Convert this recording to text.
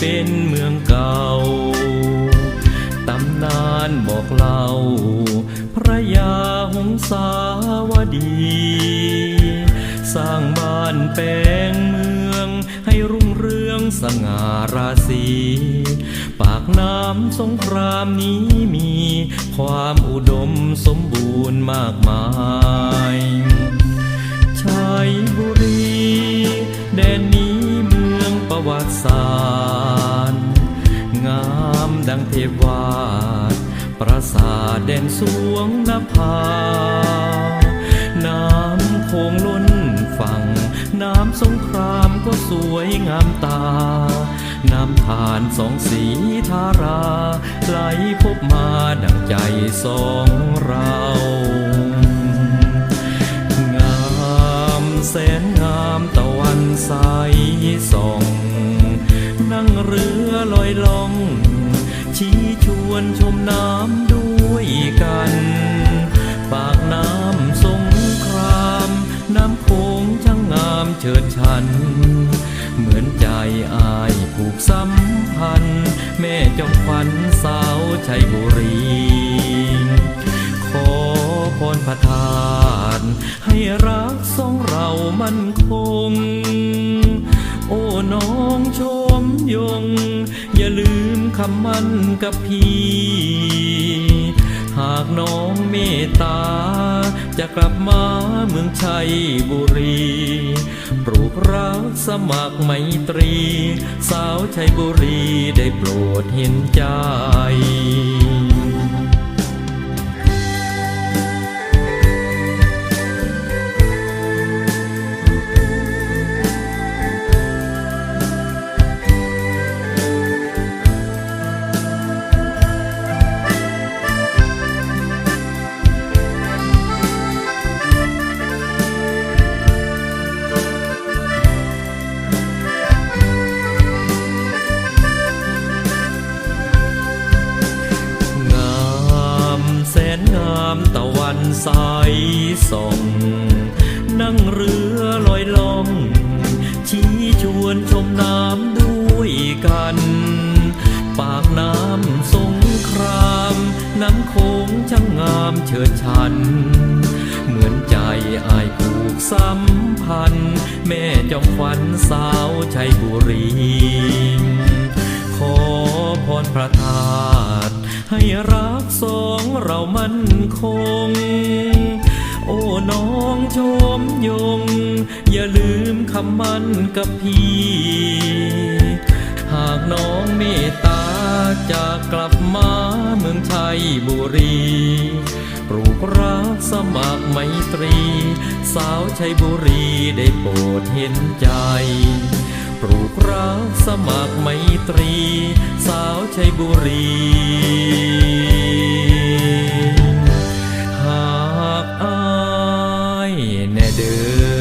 เป็นเมืองเก่า ตำนานบอกเล่า พระยาหงสาวดี สร้างบ้านแปลงเมือง ให้รุ่งเรืองสง่าราศีปากน้ำสงครามนี้มี ความอุดมสมบูรณ์มากมาย ดังเทพวาดปราสาทแดนสวงนภา น้ำโคงล้นฝั่ง น้ำสงครามก็สวยงามตา น้ำทานสองสีทารา ไหลพบมาดังใจสองเรา งามแสนงามตะวันใสส่อง นั่งเรือลอยล่อง วนชมน้ำด้วยกัน ปากน้ำสงคราม น้ำโขงช่างงามเฉิดชัน เหมือนใจอายผูกสัมพันธ์แม่จอมขวัญสาวชัยบุรี ขอพรประทาน ให้รักสองเรามั่นคง คำมั่นกับพี่ หากน้องเมตตา จะกลับมาเมืองชัยบุรี ปลูกรักสมัครไมตรี สาวชัยบุรีได้โปรดเห็นใจามตะวันใสส่อง นั่งเรือลอยล่อง ชี้ชวนชมน้ำด้วยกัน ปากน้ำสงคราม น้ำโขงช่างงามเฉิดชัน เหมือนใจอายผูกสัมพันธ์แม่จอมขวัญสาวชัยบุรีขอพรประทานให้รัก สองเรามั่นคง โอ้น้องชมยง อย่าลืมคำมั่นกับพี่ หากน้องเมตตาจะกลับมาเมืองชัยบุรี ปลูกรักสมัครไมตรี สาวชัยบุรีได้โปรดเห็นใจปลูกรักสมัครไมตรี สาวชัยบุรี you.